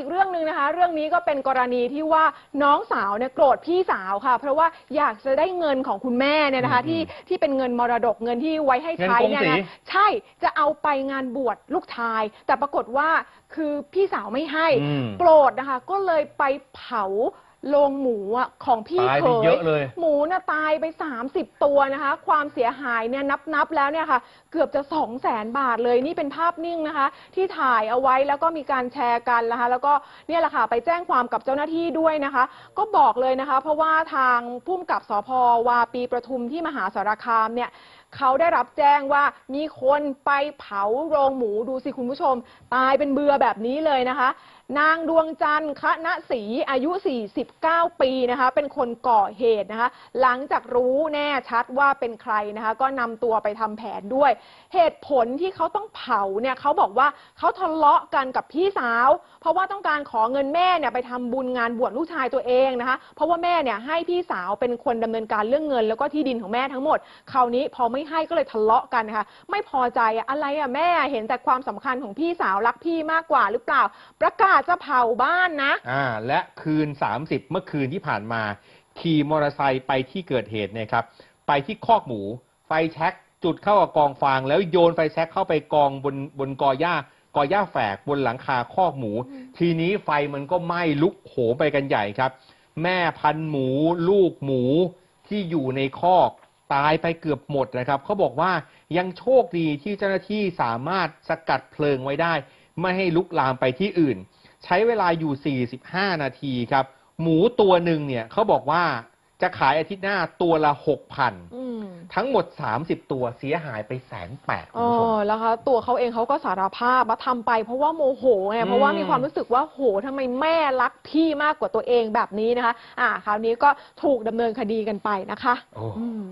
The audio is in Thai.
อีกเรื่องหนึ่งนะคะ เรื่องนี้ก็เป็นกรณีที่ว่าน้องสาวเนี่ยโกรธพี่สาวค่ะ เพราะว่าอยากจะได้เงินของคุณแม่เนี่ยนะคะอืมที่ที่เป็นเงินมรดกเงินที่ไว้ให้ใช้เงินกงเนี่ยสีนะใช่จะเอาไปงานบวชลูกชาย แต่ปรากฏว่าคือพี่สาวไม่ให้อืมโกรธนะคะ ก็เลยไปเผา โรงหมูอะของพี่ตายเขไปยเยอะเลย หมูน่ะตายไป 30 ตัวนะคะ ความเสียหายเนี่ยนับนับแล้วเนี่ยค่ะ เกือบจะ2 0 0แสนบาทเลยนี่เป็นภาพนิ่งนะคะ ที่ถ่ายเอาไว้แล้วก็มีการแชร์กันนะคะ แล้วก็เนี่ยแหละค่ะไปแจ้งความกับเจ้าหน้าที่ด้วยนะคะ ก็บอกเลยนะคะ เพราะว่าทางผู้กำกับสพวาปีประทุมที่มหาสารคามเนี่ย เขาได้รับแจ้งว่ามีคนไปเผาโรงหมูดูสิคุณผู้ชม ตายเป็นเบือแบบนี้เลยนะคะ นางดวงจันทร์คณะศรีอายุ 49 ปีนะคะ เป็นคนก่อเหตุนะคะ หลังจากรู้แน่ชัดว่าเป็นใครนะคะ ก็นำตัวไปทำแผนด้วย เหตุผลที่เขาต้องเผาเนี่ยเขาบอกว่าเขาทะเลาะกันกับพี่สาว เพราะว่าต้องการขอเงินแม่เนี่ยไปทำบุญงานบวชลูกชายตัวเองนะคะ เพราะว่าแม่เนี่ยให้พี่สาวเป็นคนดำเนินการเรื่องเงิน แล้วก็ที่ดินของแม่ทั้งหมดคราวนี้พอไม่ให้ก็เลยทะเลาะกันนะคะไม่พอใจอะอะไรอะแม่เห็นแต่ความสำคัญของพี่สาวรักพี่มากกว่าหรือเปล่า ประกาศจะเผาบ้านนะอ่าและคืน 30 เมื่อคืนที่ผ่านมา ขี่มอเตอร์ไซค์ไปที่เกิดเหตุเนี่ยครับไปที่คอกหมู ไฟแช็กจุดเข้ากับกองฟาง แล้วโยนไฟแช็กเข้าไปกองบนบนกอหญ้ากอหญ้าแฝกบนหลังคาคอกหมู ทีนี้ไฟมันก็ไหม้ลุกโหมไปกันใหญ่ครับ แม่พันธุ์หมู ลูกหมูที่อยู่ในคอก ตายไปเกือบหมดนะครับเขาบอกว่ายังโชคดีที่เจ้าหน้าที่สามารถสกัดเพลิงไว้ได้ ไม่ให้ลุกลามไปที่อื่น ใช้เวลาอยู่ 45 นาทีครับ หมูตัวหนึ่งเนี่ยเขาบอกว่าจะขายอาทิตย์หน้าตัวละ6,000อืมทั้งหมด 30 ตัวเสียหายไปแสนแปดคุณอ๋อผู้ชมแล้วคะตัวเขาเองเขาก็สารภาพว่าทำไปเพราะว่าโมโหไงอืมเพราะว่ามีความรู้สึกว่าโหทำไมแม่รักพี่มากกว่าตัวเองแบบนี้นะคะ อ่า คราวนี้ก็ถูกดำเนินคดีกันไปนะคะโอ้อืม